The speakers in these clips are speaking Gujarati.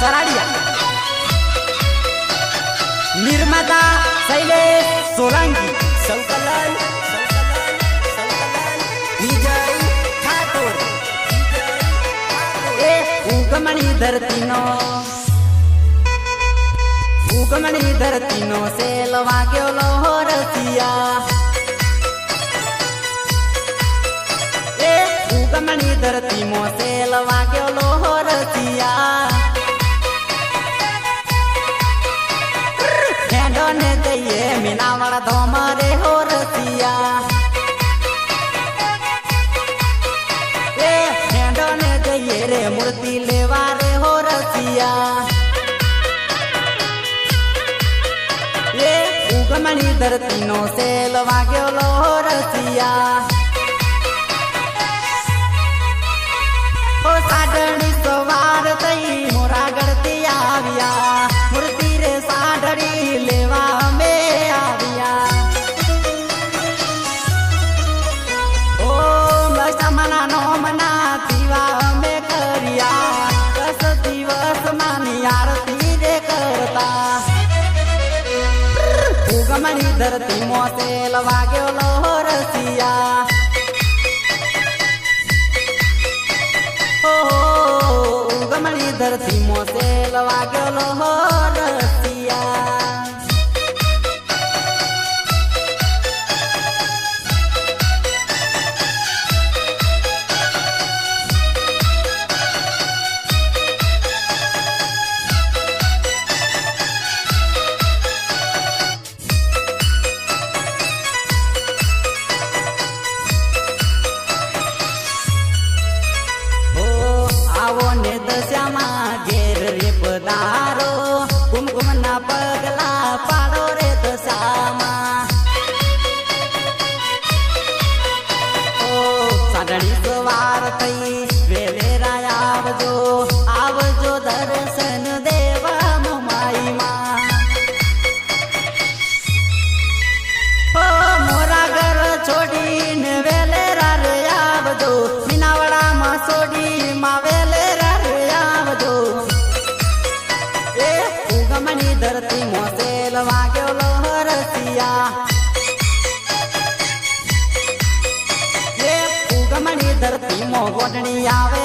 સરાડિયા નિર્માતા શૈલેષ સોલંકી સંકલન વિજય ઠાકોર એ ઉગમણી ધરતીનો ઉગમણી ધરતીનો સેલ વાગ્યો લોહો રસિયા એ ઉગમણી ધરતી મોસેલ વાગ્યો લોહો રસિયા ને જઈએ મીનાવાળા ધોમ રે હો રસિયા. એ હેડો ને કહીએ રે, મૂર્તિ લેવા રે હો રસિયા. એ ઉગમણી ધરતીનો સેલ વાગ્યો લો રસિયા. ધરતી મોસેલ વાગ્યો લોહો રસિયા. ઓ ઉગમણી ધરતી મોસેલ વાગ્યો રસિયા. આવો ને ધરતી આવે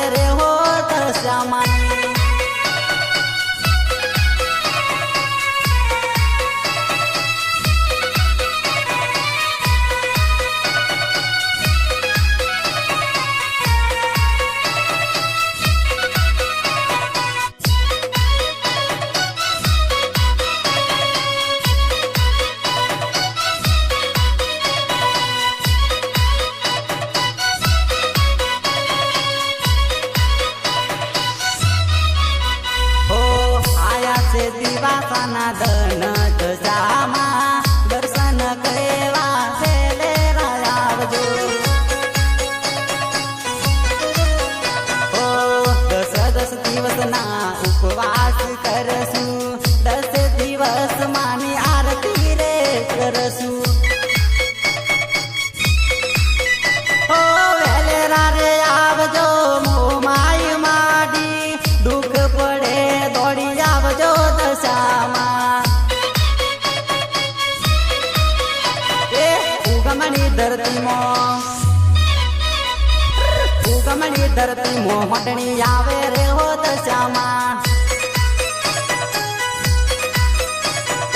મટણી આવે રે હો દશામાં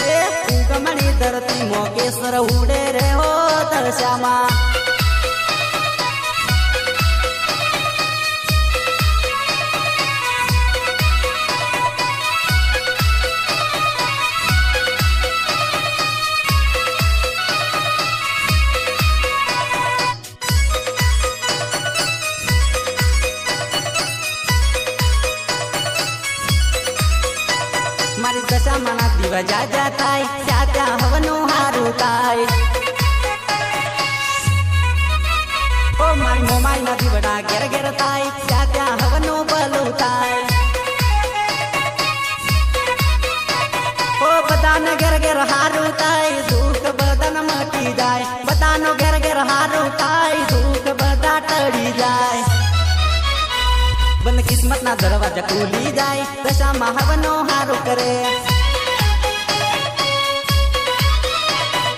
એ ઉગમણી ધરતીમાં કેસર ઉડે રે હો દશામાં મારી દશામાના દીવા જાજા થાય ત્યાં ત્યાં હવનું હારું થાય. ઓ મારી મોમાઈ ના દીવડા ઘેર ઘેર થાય ત્યાં ત્યાં હવનું ભલું થાય. ઓ બધાને ઘેર ઘેર હારું થાય દુઃખ બધાને મટી જાય, બધાનો ઘેર ઘેર હારું થાય. દુઃખ કિસ્મત ના દરવાજા ખુલી જાય દશા મહાવનો હારો કરે.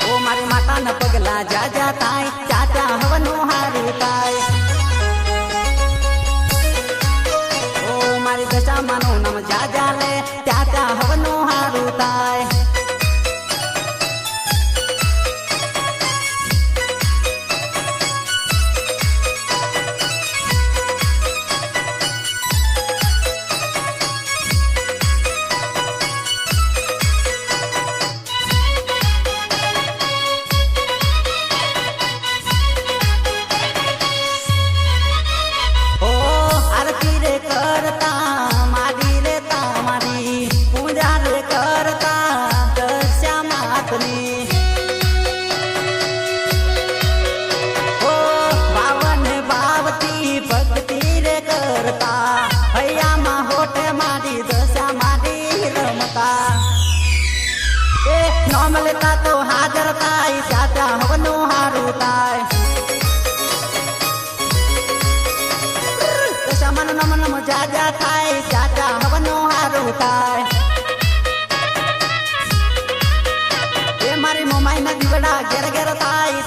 ઓ મારી માતાના પગલા જા જા થાય ચાચા હવનો હારું થાય. ઓ મારી દશા માનો નામ જા જા લે ચાચા હવનો હારું થાય. રમતા એ નોમ લેતા તો હાજર થાય ચાચા હવનું હારું થાય મન નમ નમ જાજા થાય ચાચા હવનું હારું થાય એ મારી મોમાઈ ના દીવડા ઘેર ઘેર થાય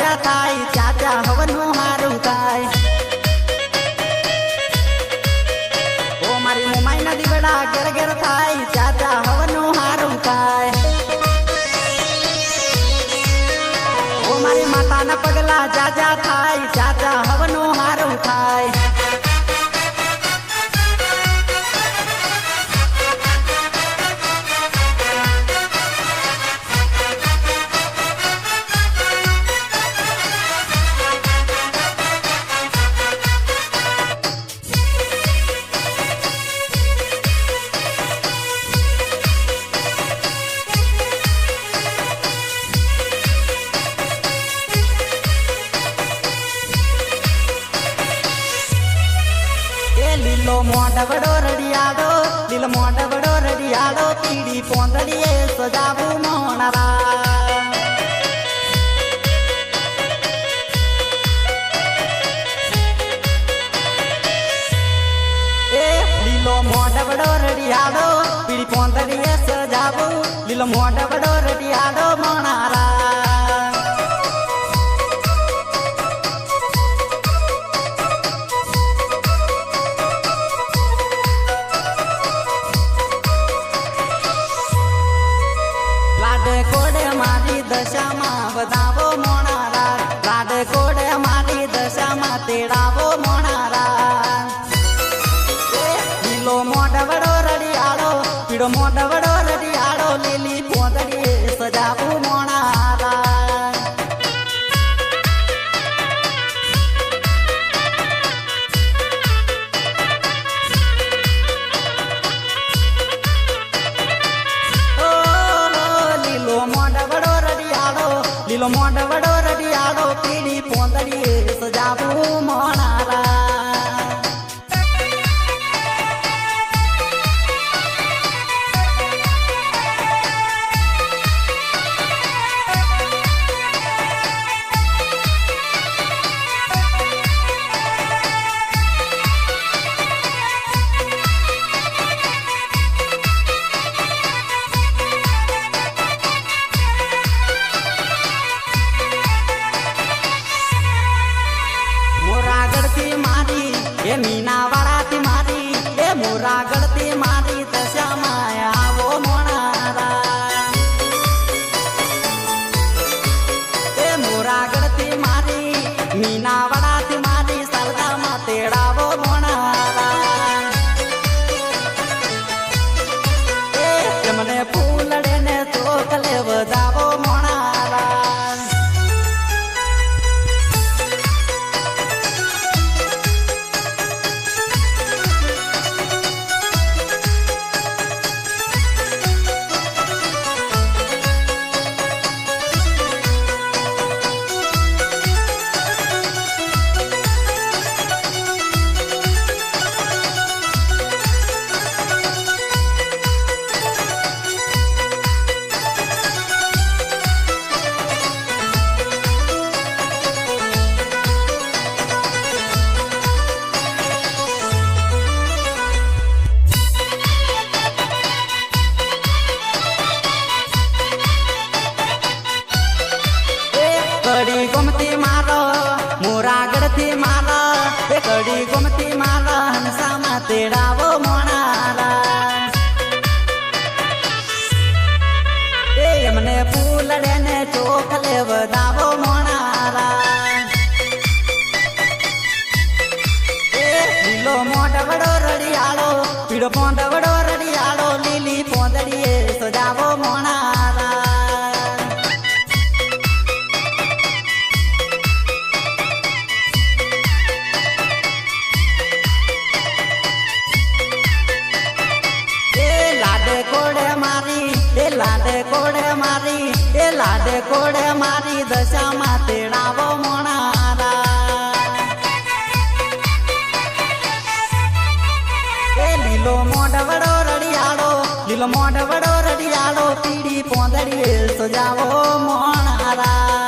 થાય ચાચા હવનનું થાય. ઓ મારી મોમાઈ ના દીવડા ઘેર ઘેર થાય ચાચા હવનું હારું થાય. ઓ મારી માતાના પગલા જાજા થાય ચાચા હવનું હારું થાય. મોઢવડો રડિયાડો, દિલ મોઢવડો રડિયાડો પીડી પોંદડીએ સજાવું મોણરા એ લીલો મોઢવડો રડિયાડો પીડી પોંદડીએ સજાવું, લીલો મોઢવડો રડિયાડો, મોણારા 你那弯。લાડથી માલા, એ કડી ગુમતી માલા, હંસામાં તેડાવો મોણાલા. એ એમને ફૂલડે ને ચોખલે વધાવો મોણાલા. એ લીલો મોઢવડો રડિયાળો, પીળો પોંડવડો કોડે મારી, એ લાડે કોડે મારી, દશામાં તેડાવો મોણારા એ લીલો મોઢવડો રડિયાળો, લીલો મોઢવડો રડિયાળો પીડી પોંદડી સજાવો મોણારા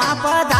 मापद